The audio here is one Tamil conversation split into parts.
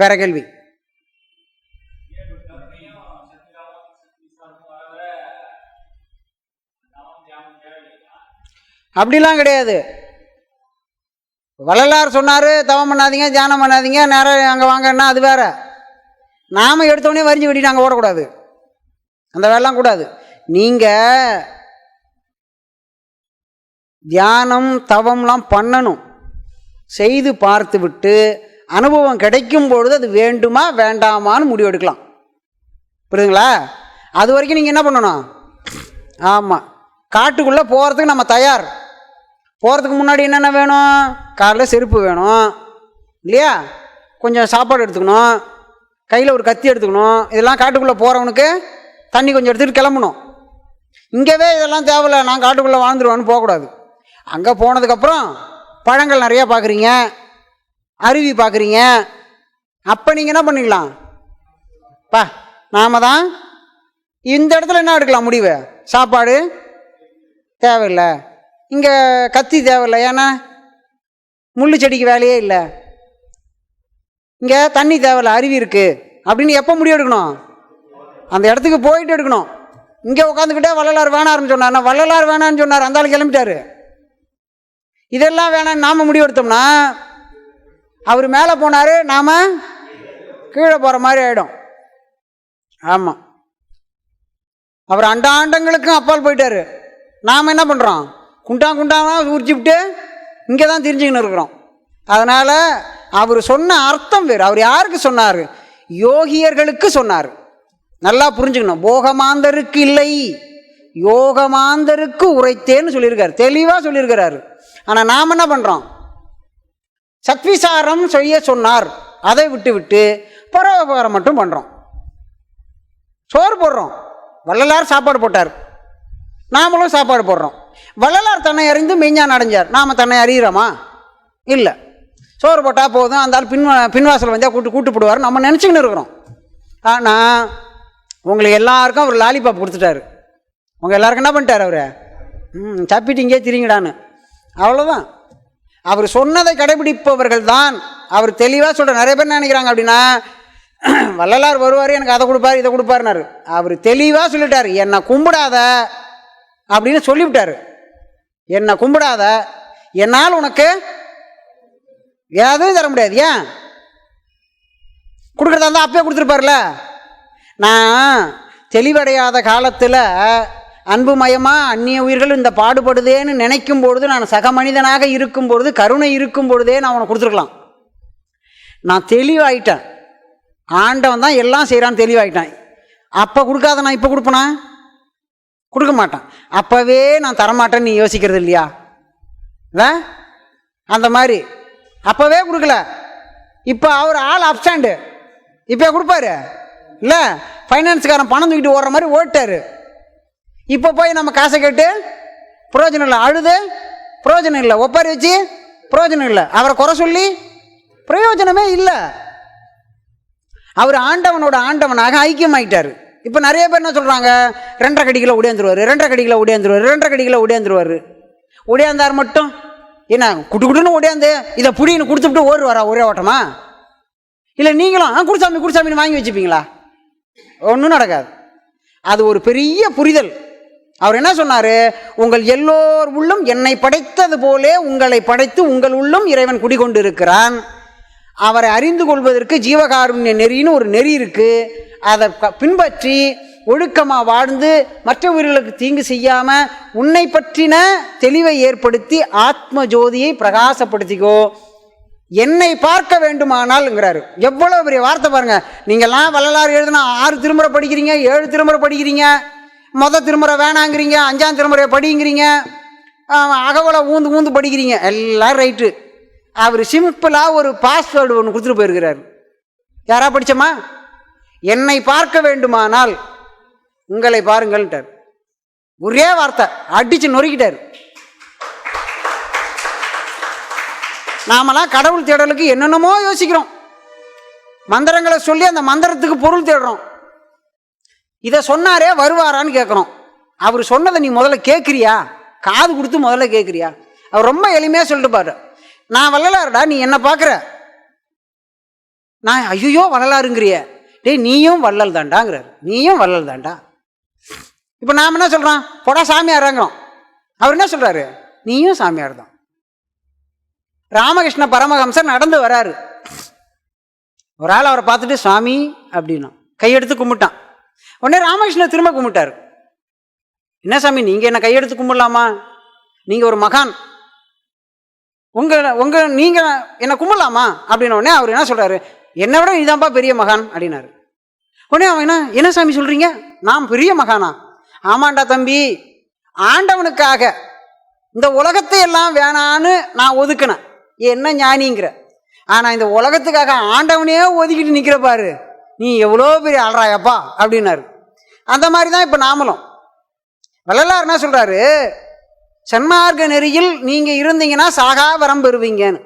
வேற கேள்வி. அப்படிலாம் கிடையாது. வள்ளலார் சொன்னார் தவம் பண்ணாதீங்க தியானம் பண்ணாதீங்க நேரம் அங்கே வாங்கன்னா அது வேற. நாம் எடுத்தோடனே வரிஞ்சு கட்டிட்டு அங்கே ஓடக்கூடாது அந்த வேலைலாம் கூடாது. நீங்கள் தியானம் தவம்லாம் பண்ணணும். செய்து பார்த்து விட்டு அனுபவம் கிடைக்கும் பொழுது அது வேண்டுமா வேண்டாமான்னு முடிவு எடுக்கலாம் புரியுதுங்களா? அது வரைக்கும் நீங்கள் என்ன பண்ணணும்? ஆமாம் காட்டுக்குள்ளே போகிறதுக்கு நம்ம தயார். போகிறதுக்கு முன்னாடி என்னென்ன வேணும்? காலைல செருப்பு வேணும். இல்லையா? கொஞ்சம் சாப்பாடு எடுத்துக்கணும். கையில் ஒரு கத்தி எடுத்துக்கணும். இதெல்லாம் காட்டுக்குள்ளே போகிறவனுக்கு தண்ணி கொஞ்சம் எடுத்துகிட்டு கிளம்பணும். இங்கேவே இதெல்லாம் தேவையில்லை. நான் காட்டுக்குள்ளே வாழ்ந்துருவான்னு போகக்கூடாது. அங்கே போனதுக்கப்புறம் பழங்கள் நிறையா பார்க்குறீங்க. அருவி பார்க்குறீங்க. அப்போ நீங்கள் என்ன பண்ணிக்கலாம் பா நாம தான் இந்த இடத்துல என்ன எடுக்கலாம் முடிவு? சாப்பாடு? தேவையில்லை. இங்கே கத்தி தேவையில்லை. ஏன்னா முள்ளு செடிக்கு வேலையே இல்லை. இங்கே தண்ணி தேவையில்லை அருவி இருக்குது அப்படின்னு எப்போ முடிவு எடுக்கணும்? அந்த இடத்துக்கு போயிட்டு எடுக்கணும். இங்கே உட்காந்துக்கிட்டே வள்ளலார் வேணாருன்னு சொன்னார். நான் வள்ளலார் வேணான்னு சொன்னார். அந்த ஆள் கிளம்பிட்டாரு. இதெல்லாம் வேணான்னு நாம் முடிவெடுத்தோம்னா அவர் மேலே போனார் நாம் கீழே போகிற மாதிரி ஆகிடும் ஆமாம் அவர் அண்டாண்டங்களுக்கும் அப்பால் போயிட்டார். நாம் என்ன பண்ணுறோம் குண்டா குண்டாவாக உரிச்சுவிட்டு இங்கே தான் தெரிஞ்சுக்கின்னு இருக்கிறோம். அதனால் அவர் சொன்ன அர்த்தம் வேறு. அவர் யாருக்கு சொன்னார்? யோகியர்களுக்கு சொன்னார். நல்லா புரிஞ்சுக்கணும். போகமாந்தருக்கு இல்லை. யோகமாந்தருக்கு உரைத்தேன்னு சொல்லியிருக்கார். தெளிவாக சொல்லியிருக்கிறாரு. ஆனால் நாம் என்ன பண்ணுறோம் சத்விசாரம் செய்ய சொன்னார். அதை விட்டு விட்டு பரோபகாரம் மட்டும் பண்ணுறோம் சோறு போடுறோம். வள்ளலார் சாப்பாடு போட்டார். நாமளும் சாப்பாடு போடுறோம். வள்ளலார் தன்னை அறிந்து மெய்ஞான் அடைஞ்சார். நாம் தன்னை அறிகிறோமா? இல்லை. சோறு போட்டால் போதும். அந்த ஆள் பின்வா பின்வாசல் வந்தால் கூட்டு கூட்டு போடுவார். நம்ம நினச்சிக்கின்னு இருக்கிறோம். ஆனால் உங்களுக்கு எல்லாருக்கும் அவர் லாலிபாப் கொடுத்துட்டாரு. உங்கள் எல்லாருக்கும் என்ன பண்ணிட்டார் அவர்? ம் சாப்பிட்டு இங்கே திரிங்கடான்னு. அவ்வளோதான் அவர் சொன்னதை கடைபிடிப்பவர்கள் தான். அவர் தெளிவாக சொல்கிற நிறைய பேர் நினைக்கிறாங்க அப்படின்னா வள்ளலார் வருவார் எனக்கு அதை கொடுப்பாரு இதை கொடுப்பாருனாரு அவர் தெளிவாக சொல்லிட்டார் என்னை கும்பிடாத அப்படின்னு சொல்லிவிட்டார். என்னை கும்பிடாத என்னால் உனக்கு எதுவும் தர முடியாது ஏன்? கொடுக்குறதா இருந்தால் அப்பயே கொடுத்துருப்பார்ல. நான் தெளிவடையாத காலத்தில் அன்புமயமாக அந்நிய உயிர்கள் இந்த பாடுபடுதேன்னு நினைக்கும் பொழுது நான் சக மனிதனாக இருக்கும் பொழுது கருணை இருக்கும் பொழுதே நான் அவனை கொடுத்துருக்கலாம். நான் தெளிவாயிட்டேன். ஆண்டவன் தான் எல்லாம் செய்கிறான்னு தெளிவாயிட்டேன். அப்போ கொடுக்காத நான் இப்போ கொடுப்பேனா? கொடுக்க மாட்டேன். அப்போவே நான் தரமாட்டேன்னு நீ யோசிக்கிறது இல்லையா? வே? அந்த மாதிரி. அப்போவே கொடுக்கல. இப்போ அவர் ஆள் அப்சாண்டு இப்போ கொடுப்பாரு. இல்லை? ஃபைனான்ஸ்காரன் பணம் தூக்கிட்டு ஓடுற மாதிரி ஓட்டார். இப்போ போய் நம்ம காசை கேட்டு பிரயோஜனம் இல்லை அழுது பிரயோஜனம் இல்லை ஒப்பாரி வச்சு பிரயோஜனம் இல்லை. அவரை குறை சொல்லி பிரயோஜனமே இல்லை. அவர் ஆண்டவனோட ஆண்டவனாக ஐக்கியமாயிட்டார். இப்போ நிறைய பேர் என்ன சொல்கிறாங்க ரெண்டரை கடிக்கில் உடையாந்துருவார் ரெண்டரை கடிக்கில் உடையாந்துருவார் ரெண்டரை கடிக்கில் உடையாந்துருவார். உடையாந்தார் மட்டும்? என்ன குட்டு குட்டுன்னு உடையாந்து இதை புடின்னு கொடுத்துட்டு ஓடுவாரா ஒரே ஓட்டமா? இல்லை நீங்களும் ஆ குடிசாமி குடிசாமின்னு வாங்கி வச்சுப்பீங்களா? ஒன்றும் நடக்காது. அது ஒரு பெரிய புரிதல். அவர் என்ன சொன்னார்? உங்கள் எல்லோர் உள்ளும் என்னை படைத்தது போலே உங்களை படைத்து உங்கள் உள்ளும் இறைவன் குடிகொண்டு இருக்கிறான் அவரை அறிந்து கொள்வதற்கு ஜீவகாருண்ய நெறின்னு ஒரு நெறி இருக்குது அதை பின்பற்றி ஒழுக்கமாக வாழ்ந்து மற்ற உயிர்களுக்கு தீங்கு செய்யாமல் உன்னை பற்றின தெளிவை ஏற்படுத்தி ஆத்ம ஜோதியை பிரகாசப்படுத்திக்கோ. என்னை பார்க்க வேண்டுமானால்ங்கிறாரு. எவ்வளோ பெரிய வார்த்தை பாருங்கள் நீங்கள்லாம் வள்ளலார் எழுதுனா ஆறு திருமுறை படிக்கிறீங்க ஏழு திருமுறை படிக்கிறீங்க. மொத திருமுறை வேணாங்கிறீங்க அஞ்சாம் திருமுறையை படிங்கிறீங்க அகவலை ஊந்து ஊந்து படிக்கிறீங்க. எல்லாம் ரைட்டு. அவர் சிம்பிளாக ஒரு பாஸ்வேர்டு ஒன்று கொடுத்துட்டு போயிருக்கிறார். யாரா படித்தம்மா என்னை பார்க்க வேண்டுமானால் உங்களை பாருங்கள்ட்டார் ஒரே வார்த்தை அடிச்சு நொறுக்கிட்டார். நாமெல்லாம் கடவுள் தேடலுக்கு என்னென்னமோ யோசிக்கிறோம். மந்திரங்களை சொல்லி அந்த மந்திரத்துக்கு பொருள் தேடுறோம். இதை சொன்னாரே வருவாரான்னு கேட்குறோம் அவர் சொன்னதை நீ முதல்ல கேட்குறியா காது கொடுத்து முதல்ல கேட்குறியா அவர் ரொம்ப எளிமையாக சொல்லிட்டு பாரு நான் வள்ளலாருடா நீ என்ன பார்க்குற நான் ஐயோ வள்ளலாருங்கிறிய. டேய் நீயும் வள்ளல் தாண்டாங்கிறார் நீயும் வள்ளல் தாண்டா இப்போ நாம் என்ன சொல்கிறோம் போடா சாமியாராங்கிறோம். அவர் என்ன சொல்கிறாரு நீயும் சாமியார் தான் ராமகிருஷ்ண பரமஹம்சர் நடந்து வராரு. ஒரு ஆள் அவரை பார்த்துட்டு சுவாமி அப்படின்னா கையெடுத்து கும்பிட்டான். உடனே ராமகிருஷ்ணர் திரும்ப கும்பிட்டார். என்ன சாமி நீங்கள் என்ன கையெடுத்து கும்பிடலாமா? நீங்கள் ஒரு மகான். உங்கள் உங்கள் நீங்கள் என்னை கும்பிடலாமா? அப்படின்ன உடனே அவர் என்ன சொல்கிறாரு என்னை விட நீதான்ப்பா பெரிய மகான் அப்படின்னாரு. உடனே அவன் என்ன என்ன சாமி சொல்கிறீங்க நான் பெரிய மகானா? ஆமாண்டா தம்பி ஆண்டவனுக்காக இந்த உலகத்தை எல்லாம் வேணான்னு நான் ஒதுக்கினேன். என்ன ஞானிங்கிற. ஆனால் இந்த உலகத்துக்காக ஆண்டவனே ஒதுக்கிட்டு நிற்கிற பாரு. நீ எவ்வளோ பெரிய ஆள்றாயப்பா அப்படின்னாரு. அந்த மாதிரி தான் இப்போ நாமளும். வள்ளலார் என்ன சொல்கிறாரு சன்மார்க்க நெறியில் நீங்கள் இருந்தீங்கன்னா சாகா வரம் பெறுவீங்கன்னு.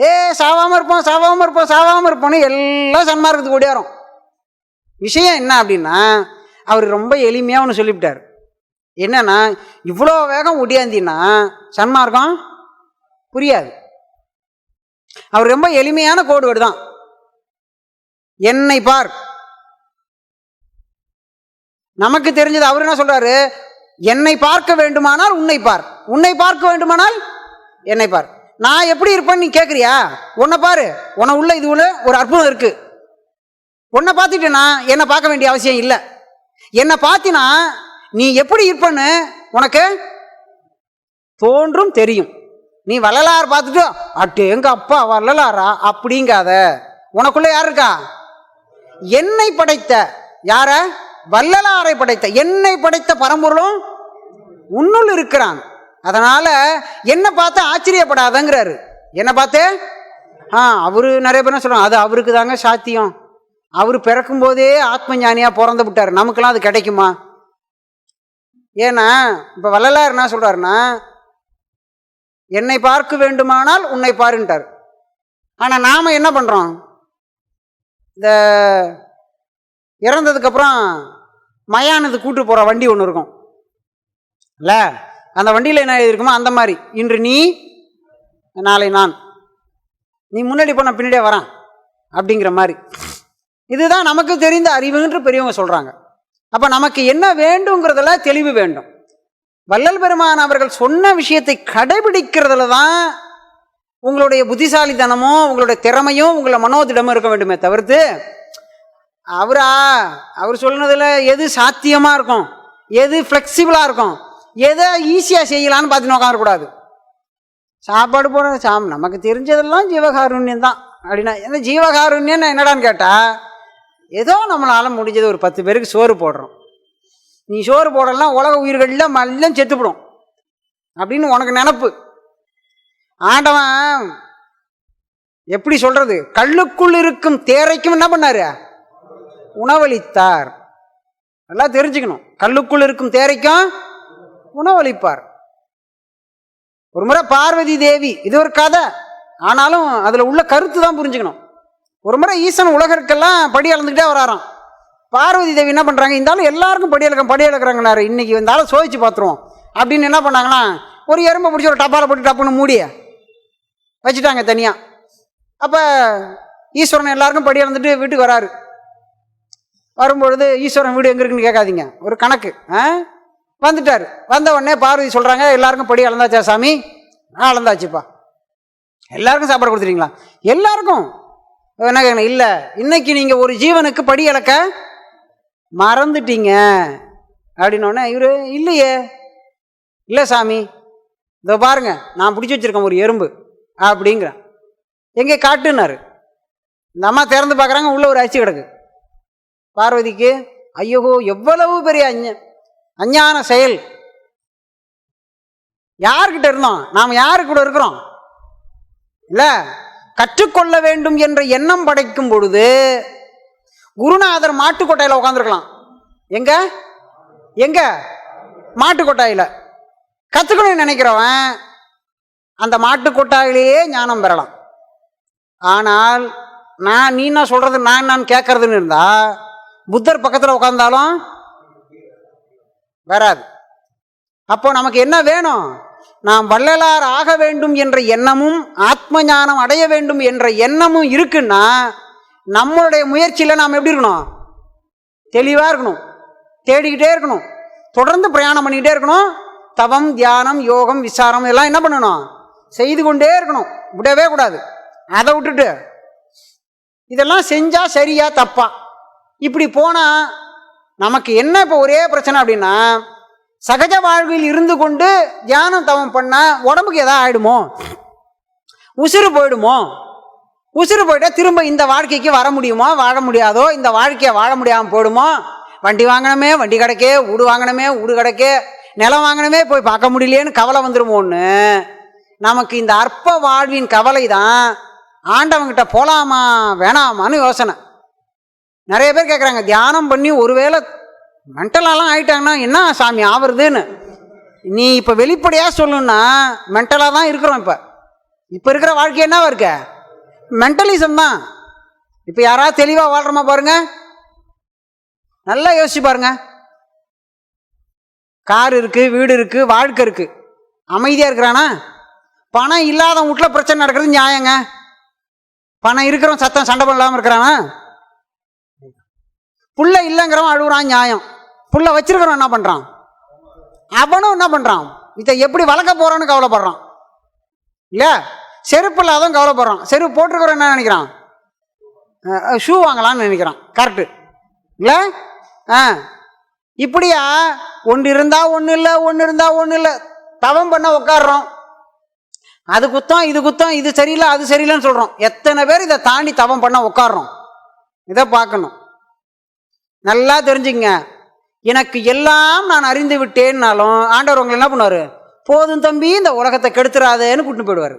ஏ சாவாமல் இருப்போம் சாவாமல் இருப்போம் சாவாமல் இருப்போம்னு எல்லாம் சன்மார்க்கத்துக்கு ஓடியாரோம் விஷயம் என்ன அப்படின்னா அவர் ரொம்ப எளிமையாக ஒன்று சொல்லிவிட்டார். என்னன்னா இவ்வளோ வேகம் ஒடியாந்தின்னா சன்மார்க்கம் புரியாது. அவர் ரொம்ப எளிமையான கோடு தான் என்னை பார். நமக்கு தெரிஞ்சது அவர் என்ன சொல்றாரு? என்னை பார்க்க வேண்டுமானால் உன்னை பார். உன்னை பார்க்க வேண்டுமானால் என்னை பார். நான் எப்படி இருப்பேன்னு நீ கேட்குறியா உன்னை பாரு. உன்னை உள்ள இது உள்ள ஒரு அற்புதம் இருக்கு. உன்னை பார்த்துட்டேன்னா என்னை பார்க்க வேண்டிய அவசியம் இல்லை. என்னை பார்த்தினா நீ எப்படி இருப்பன்னு உனக்கு தோன்றும் தெரியும். நீ வள்ளலார் பார்த்துட்டு அட்டு எங்க அப்பா வள்ளலாரா அப்படிங்காத. உனக்குள்ள யார் இருக்கா? என்னை படைத்த யார? வள்ளலாரை படைத்த. என்னை படைத்த பரம்பொருளும் உன்னுள் இருக்கிறான். அதனால என்னை பார்த்து ஆச்சரியப்படாதங்கிறாரு. என்னை பார்த்து? ஆ அவரு நிறைய பேர் சொல்லுவாங்க அது அவருக்கு தாங்க சாத்தியம். அவர் பிறக்கும் போதே ஆத்ம ஞானியா பிறந்து விட்டார். நமக்கெல்லாம் அது கிடைக்குமா? ஏன்னா இப்போ வள்ளலார் என்ன சொல்றாருன்னா என்னை பார்க்க வேண்டுமானால் உன்னை பாருன்ட்டார். ஆனால் நாம் என்ன பண்ணுறோம் இந்த இறந்ததுக்கப்புறம் மயானது கூட்டு போகிற வண்டி ஒன்று இருக்கும். இல்லை? அந்த வண்டியில் என்ன இருக்குமோ அந்த மாதிரி. இன்று நீ நாளை நான். நீ முன்னாடி போன பின்னாடியே வரான். அப்படிங்கிற மாதிரி. இதுதான் நமக்கு தெரிந்த அறிவுன்ற பெரியவங்க சொல்கிறாங்க அப்போ நமக்கு என்ன வேண்டுங்கிறதுல தெளிவு வேண்டும். வள்ளல் பெருமான் அவர்கள் சொன்ன விஷயத்தை கடைபிடிக்கிறதுல தான் உங்களுடைய புத்திசாலித்தனமும் உங்களுடைய திறமையும் உங்களை மனோதிடமும் இருக்க வேண்டுமே தவிர்த்து அவரா அவர் சொன்னதில் எது சாத்தியமாக இருக்கும்? எது ஃப்ளெக்சிபிளாக இருக்கும்? எதை ஈஸியாக செய்யலான்னு பார்த்து உட்காரக்கூடாது சாப்பாடு போடுற சாம் நமக்கு தெரிஞ்சதெல்லாம் ஜீவகாருண்யம் தான். அப்படின்னா இந்த ஜீவகாருண்யம் என்னடான்னு கேட்டால் ஏதோ நம்மளால் முடிஞ்சது ஒரு பத்து பேருக்கு சோறு போடுறோம். நீ சோறு போடலாம் உலக உயிர்கள்லாம் எல்லாம் செத்துப்படும் அப்படின்னு உனக்கு நினப்பு. ஆண்டவன் எப்படி சொல்றது? கல்லுக்குள் இருக்கும் தேரைக்கும் என்ன பண்ணாரு? உணவளித்தார். நல்லா தெரிஞ்சுக்கணும். கல்லுக்குள் இருக்கும் தேரைக்கும் உணவளிப்பார். ஒரு முறை பார்வதி தேவி இது ஒரு கதை. ஆனாலும் அதில் உள்ள கருத்து தான் புரிஞ்சுக்கணும். ஒரு முறை ஈசன் உலகருக்கெல்லாம் படி அளந்துக்கிட்டே வராராம். பார்வதி தேவி என்ன பண்ணுறாங்க இருந்தாலும் எல்லாருக்கும் படி அளக்க படி அளக்குறாங்கனாரு இன்னைக்கு இருந்தாலும் சோதிச்சு பார்த்துருவோம். அப்படின்னு என்ன பண்ணாங்கன்னா ஒரு எறும்பை பிடிச்சி ஒரு டப்பாவில் போட்டு டப்புன்னு மூடிய வச்சுட்டாங்க தனியாக அப்போ ஈஸ்வரன் எல்லாருக்கும் படி அளந்துட்டு வீட்டுக்கு வராரு. வரும்பொழுது ஈஸ்வரன் வீடு எங்கே இருக்குன்னு கேட்காதீங்க. ஒரு கணக்கு ஆ? வந்துட்டார். வந்த உடனே பார்வதி சொல்கிறாங்க எல்லாருக்கும் படி அளந்தாச்சா சாமி? நான் அளந்தாச்சுப்பா எல்லாருக்கும் சாப்பாடு கொடுத்துட்டீங்களா? எல்லாருக்கும். என்ன கேட்கணும் இல்லை இன்னைக்கு நீங்கள் ஒரு ஜீவனுக்கு படி அளக்க மறந்துட்டீங்க. அப்படின்னோடனே இவர் இல்லையே. இல்லை சாமி. இதோ பாருங்க நான் பிடிச்சி வச்சிருக்கேன் ஒரு எறும்பு. அப்படிங்கிறான். எங்கே காட்டுனாரு? இந்த அம்மா திறந்து பார்க்குறாங்க உள்ள ஒரு அச்சு கிடக்கு. பார்வதிக்கு ஐயோ எவ்வளவு பெரிய அஞ்ச அஞ்ஞான செயல். யார்கிட்ட இருந்தோம்? நாம் யாரு கூட இருக்கிறோம்? இல்லை கற்றுக்கொள்ள வேண்டும் என்ற எண்ணம் படைக்கும் பொழுது குருநாதர் மாட்டுக்கொட்டையில் உட்காந்துருக்கலாம் எங்க? எங்க? மாட்டுக்கொட்டாயில். கற்றுக்கணும்னு நினைக்கிறவன் அந்த மாட்டுக்கொட்டாயிலேயே ஞானம் பெறலாம். ஆனால் நான் நீ என்ன சொல்கிறது நான் நான் கேட்கறதுன்னு இருந்தால் புத்தர் பக்கத்தில் உட்காந்தாலும் வராது. அப்போ நமக்கு என்ன வேணும்? நாம் வள்ளலார் ஆக வேண்டும் என்ற எண்ணமும் ஆத்ம ஞானம் அடைய வேண்டும் என்ற எண்ணமும் இருக்குன்னா நம்மளுடைய முயற்சியில் நாம் எப்படி இருக்கணும்? தெளிவாக இருக்கணும். தேடிக்கிட்டே இருக்கணும். தொடர்ந்து பிரயாணம் பண்ணிக்கிட்டே இருக்கணும். தவம் தியானம் யோகம் விசாரம் எல்லாம் என்ன பண்ணணும்? செய்து கொண்டே இருக்கணும். விடவே கூடாது. அதை விட்டுட்டு இதெல்லாம் செஞ்சால் சரியா தப்பா? இப்படி போனால் நமக்கு என்ன இப்போ ஒரே பிரச்சனை அப்படின்னா சகஜ வாழ்வில் இருந்து கொண்டு தியானம் தவம் பண்ணால் உடம்புக்கு எதாவது ஆகிடுமோ உசுறு போயிடுமோ? உசுறு போயிட்டால் திரும்ப இந்த வாழ்க்கைக்கு வர முடியுமோ வாழ முடியாதோ? இந்த வாழ்க்கையை வாழ முடியாமல் போயிடுமோ? வண்டி வாங்கினமே வண்டி கிடைக்கே வீடு வாங்கினமே வீடு கிடைக்கே நிலம் வாங்கினமே போய் பார்க்க முடியலையேன்னு கவலை வந்துடுமோன்னு நமக்கு இந்த அற்ப வாழ்வின் கவலை தான் ஆண்டவங்கிட்ட போகலாமா வேணாமான்னு யோசனை. நிறைய பேர் கேட்குறாங்க தியானம் பண்ணி ஒருவேளை மென்டலாலாம் ஆயிட்டாங்கன்னா என்ன சாமி ஆவறதுன்னு. நீ இப்போ வெளிப்படையாக சொல்லணும்னா மென்டலாக தான் இருக்கிறோம் இப்போ. இப்போ இருக்கிற வாழ்க்கை என்னவா இருக்க? மென்டலிசம் தான். இப்போ யாராவது தெளிவாக வாழ்கிறோமா பாருங்கள் நல்லா யோசிச்சு பாருங்க. கார் இருக்குது வீடு இருக்குது வாழ்க்கை இருக்குது அமைதியாக இருக்கிறானா? பணம் இல்லாத வீட்டில் பிரச்சனை நடக்கிறது நியாயங்க. பணம் இருக்கிறவன் சத்தம் சண்டை பண்ணலாமல் இருக்கிறானா? புள்ள இல்லைங்கிறவன் அழுகுறான் நியாயம். புள்ள வச்சிருக்கிறவன் என்ன பண்ணுறான் அவனும் என்ன பண்ணுறான் இதை எப்படி வளர்க்க போகிறான்னு கவலைப்படுறான். இல்லை? செருப்பு இல்லாதவன் கவலைப்படுறான். செருப்பு போட்டிருக்கிறவன் என்ன நினைக்கிறான்? ஷூ வாங்கலாம்னு நினைக்கிறான். கரெக்டு இல்லை? ஆ. இப்படியா? ஒன்று இருந்தால் ஒன்று இல்லை ஒன்று இருந்தால் ஒன்று இல்லை. தவம் பண்ண உட்காடுறோம் அது குத்தம் இது குத்தம் இது சரியில்லை அது சரியில்லைன்னு சொல்கிறோம் எத்தனை பேர் இதை தாண்டி தவம் பண்ண உட்காடுறோம் இதை பார்க்கணும். நல்லா தெரிஞ்சுங்க. எனக்கு எல்லாம் நான் அறிந்து விட்டேன்னாலும் ஆண்டவர் உங்களை என்ன பண்ணுவார்? போதும் தம்பி இந்த உலகத்தை கெடுத்துறாதேன்னு கூட்டிட்டு போயிடுவார்.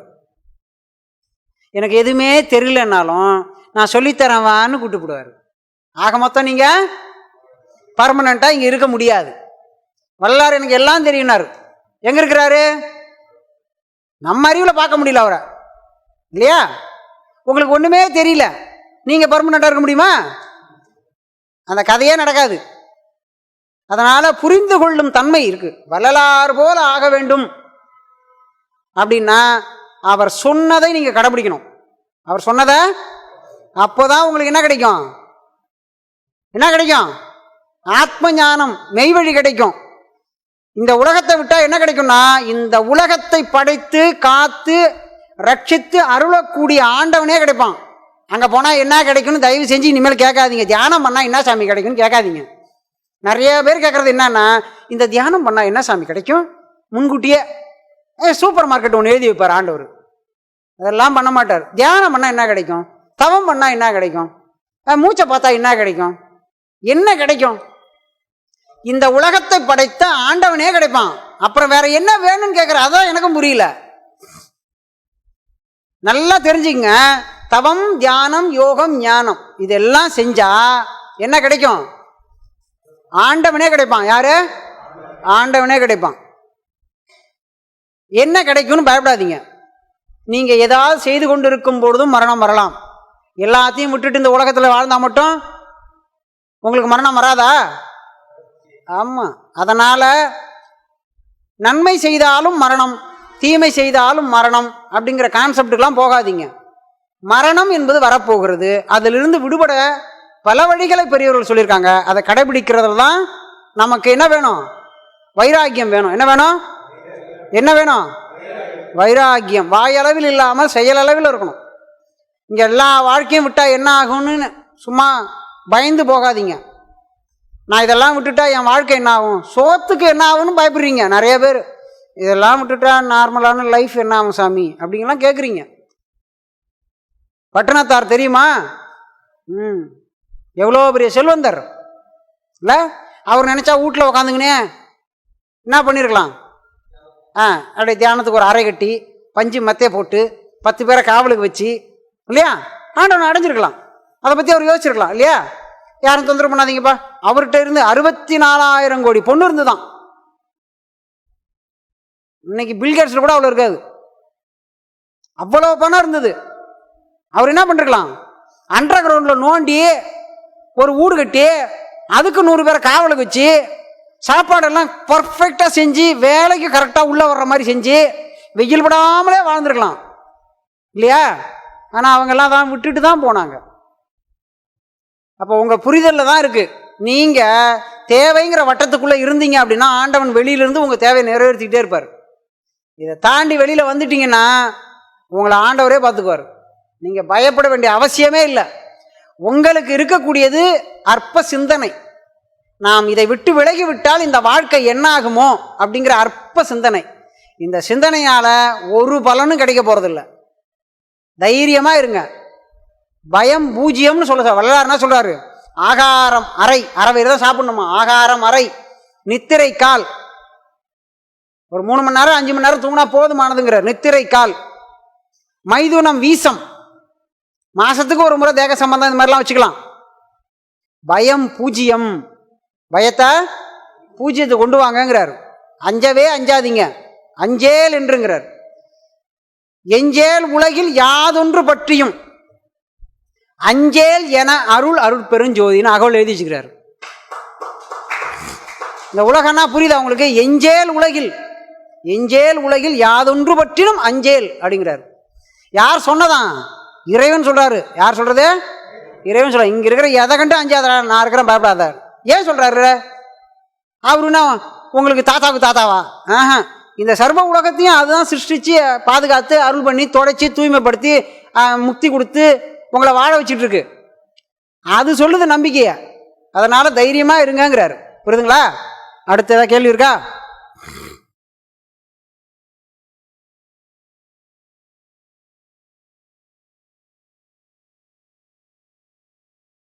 எனக்கு எதுவுமே தெரியலனாலும் நான் சொல்லித்தரவான்னு கூட்டு போடுவார் ஆக மொத்தம் நீங்கள் பர்மனண்ட்டாக இங்கே இருக்க முடியாது. வல்லார் எனக்கு எல்லாம் தெரியினார் எங்கே இருக்கிறாரு? நம்ம அறிவில் பார்க்க முடியல அவரை. இல்லையா? உங்களுக்கு ஒன்றுமே தெரியல. நீங்கள் பர்மனண்ட்டாக இருக்க முடியுமா? அந்த கதையே நடக்காது. அதனால் புரிந்து கொள்ளும் தன்மை இருக்குது வள்ளலார் போல் ஆக வேண்டும் அப்படின்னா அவர் சொன்னதை நீங்கள் கடைபிடிக்கணும். அவர் சொன்னதை அப்போதான் உங்களுக்கு என்ன கிடைக்கும்? என்ன கிடைக்கும்? ஆத்ம ஞானம் மெய்வழி கிடைக்கும். இந்த உலகத்தை விட்டால் என்ன கிடைக்கும்னா இந்த உலகத்தை படைத்து காத்து ரட்சித்து அருளக்கூடிய ஆண்டவனே கிடைப்பான். அங்கே போனால் என்ன கிடைக்கும்னு தயவு செஞ்சு இனிமேல் கேட்காதீங்க. தியானம் பண்ணால் என்ன சாமி கிடைக்கும்னு கேட்காதீங்க. நிறைய பேர் கேட்குறது என்னன்னா இந்த தியானம் பண்ணால் என்ன சாமி கிடைக்கும்? முன்கூட்டியே சூப்பர் மார்க்கெட் ஒன்று எழுதி வைப்பார் ஆண்டவர். அதெல்லாம் பண்ண மாட்டார். தியானம் பண்ணால் என்ன கிடைக்கும்? தவம் பண்ணால் என்ன கிடைக்கும்? மூச்சை பார்த்தா என்ன கிடைக்கும்? என்ன கிடைக்கும்? இந்த உலகத்தை படைத்த ஆண்டவனே கிடைப்பான். அப்புறம் வேற என்ன வேணும்னு கேட்குற அதான் எனக்கும் புரியல. நல்லா தெரிஞ்சுங்க. தவம் தியானம் யோகம் ஞானம். இதெல்லாம் செஞ்சா என்ன கிடைக்கும்? ஆண்டவனே கிடைப்பான். யாரு? ஆண்டவனே கிடைப்பான். என்ன கிடைக்கும்னு பயப்படாதீங்க. நீங்க ஏதாவது செய்து கொண்டு இருக்கும் பொழுதும் மரணம் வரலாம். எல்லாத்தையும் விட்டுட்டு இந்த உலகத்தில் வாழ்ந்தா மட்டும் உங்களுக்கு மரணம் வராதா? ஆமாம் அதனால் நன்மை செய்தாலும் மரணம் தீமை செய்தாலும் மரணம் அப்படிங்கிற கான்செப்டுக்கெலாம் போகாதீங்க. மரணம் என்பது வரப்போகிறது. அதிலிருந்து விடுபட பல வழிகளை பெரியவர்கள் சொல்லியிருக்காங்க. அதை கடைபிடிக்கிறதுல தான் நமக்கு என்ன வேணும்? வைராக்கியம் வேணும். என்ன வேணும்? என்ன வேணும்? வைராக்கியம். வாயளவில் இல்லாமல் செயலளவில் இருக்கணும். இங்கே எல்லா வாழ்க்கையும் விட்டால் என்ன ஆகும்னு சும்மா பயந்து போகாதீங்க. நான் இதெல்லாம் விட்டுட்டா என் வாழ்க்கை என்ன ஆகும்? சோத்துக்கு என்ன ஆகும்னு பயப்படுறீங்க நிறைய பேர். இதெல்லாம் விட்டுட்டா நார்மலான லைஃப் என்ன ஆகும் சாமி? அப்படிங்கலாம் கேட்குறீங்க பட்டணத்தார் தெரியுமா? ம். எவ்வளோ பெரிய செல்வந்தர். இல்லை? அவர் நினச்சா வீட்டில் உக்காந்துங்கனே என்ன பண்ணியிருக்கலாம் ஆ அப்படியே தியானத்துக்கு ஒரு அரை கட்டி பஞ்சு மத்தையை போட்டு பத்து பேரை காவலுக்கு வச்சு இல்லையா? ஆண்டவன் அடைஞ்சிருக்கலாம். அதை பற்றி அவர் யோசிச்சிருக்கலாம் இல்லையா? யாரும் தொந்தரவு பண்ணாதீங்கப்பா. அவர்கிட்ட இருந்து அறுபத்தி நாலாயிரம் கோடி பொண்ணு இருந்து தான் இன்னைக்கு பில்கேட்ஸில் கூட அவ்வளோ இருக்காது. அவ்வளோ பணம் இருந்தது. அவர் என்ன பண்ணிருக்கலாம்? அண்டர் கிரவுண்டில் நோண்டி ஒரு வீடு கட்டி அதுக்கு நூறு பேரை காவலுக்கு வச்சு சாப்பாடெல்லாம் பர்ஃபெக்டாக செஞ்சு வேலைக்கு கரெக்டாக உள்ளே வர்ற மாதிரி செஞ்சு வெயில் படாமலே வாழ்ந்துருக்கலாம். இல்லையா? ஆனால் அவங்கெல்லாம் தான் விட்டுட்டு தான் போனாங்க. அப்போ உங்கள் புரிதலில் தான் இருக்குது நீங்கள் தேவைங்கிற வட்டத்துக்குள்ளே இருந்தீங்க அப்படின்னா ஆண்டவன் வெளியிலேருந்து உங்கள் தேவையை நிறைவேற்றிக்கிட்டே இருப்பார். இதை தாண்டி வெளியில் வந்துட்டீங்கன்னா உங்களை ஆண்டவரே பார்த்துக்குவார். நீங்கள் பயப்பட வேண்டிய அவசியமே இல்லை. உங்களுக்கு இருக்கக்கூடியது அற்ப சிந்தனை. நாம் இதை விட்டு விலகி விட்டால் இந்த வாழ்க்கை என்ன ஆகுமோ அப்படிங்கிற அற்ப சிந்தனை. இந்த சிந்தனையால் ஒரு பலனும் கிடைக்க போகிறதில்ல தைரியமாக இருங்க. பயம் பூஜ்ஜியம்னு சொல்ல வள்ளலார் சொல்கிறாரு ஆகாரம் அறை அறவை தான் சாப்பிடணுமா? ஆகாரம் அறை நித்திரை கால். ஒரு மூணு மணி நேரம் அஞ்சு மணி நேரம் தூங்கினா போதுமானதுங்கிறார். நித்திரை கால். மைதுனம் வீசம். மாசத்துக்கு ஒரு முறை தேக சம்பந்தம் இந்த மாதிரிலாம் வச்சுக்கலாம். பயம் பூஜ்ஜியம் பயத்தை பூஜ்ஜியத்தை கொண்டு வாங்கங்கிறார். அஞ்சவே அஞ்சாதீங்க. அஞ்சேல் என்றுங்கிறார். எஞ்சேல் உலகில் யாதொன்று பற்றியும் அஞ்சேல் என அருள் அருள் பெருஞ்சோதின்னு அகவல் எழுதி வச்சுக்கிறார் இந்த உலகன்னா புரியுதா உங்களுக்கு? எஞ்சேல் உலகில். எஞ்சேல் உலகில் யாதொன்று பற்றினும் அஞ்சேல் அப்படிங்கிறார். யார் சொன்னதான்? இறைவன் சொல்றாரு. யார் சொல்றது? இறைவன் சொல்ற இங்க இருக்கிற எதை கண்டு அஞ்சாதடா? நான் இருக்கிறேன் பயப்படாத. ஏன் சொல்றாரு? அவருன்னா உங்களுக்கு தாத்தாவுக்கு தாத்தாவா? ஆஹா. இந்த சர்வ உலகத்தையும் அதுதான் சிருஷ்டிச்சு பாதுகாத்து அருள் பண்ணி தொடச்சி தூய்மைப்படுத்தி முக்தி கொடுத்து உங்களை வாழ வச்சுட்டு இருக்கு அது சொல்லுது நம்பிக்கையை. அதனால தைரியமாக இருங்கங்கிறாரு. புரியுதுங்களா? அடுத்த ஏதாவது கேள்வி இருக்கா?